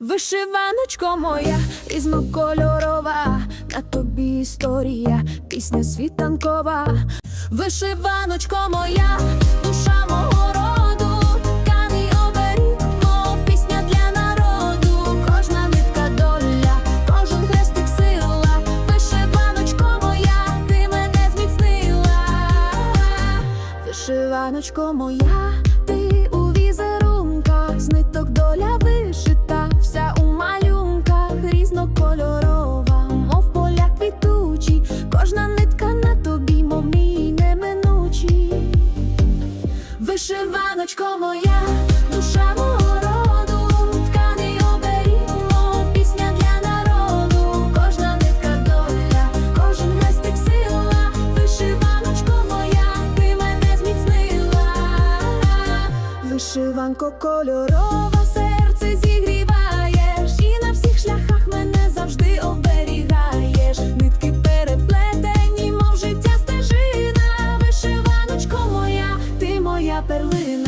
Вишиваночко моя, різнокольорова, на тобі історія, пісня світанкова, вишиваночко моя, душа мого роду, тканий пісня для народу, кожна нитка доля, кожен хрестик сила, вишиваночко моя, ти мене зміцнила, вишиваночко моя, ти. вишиваночко моя, душа мого роду, тканий пісня для народу, кожна нитка доля, кожен гестик сила, вишиваночко моя, ти мене зміцнила, вишиванко кольорова. перлина.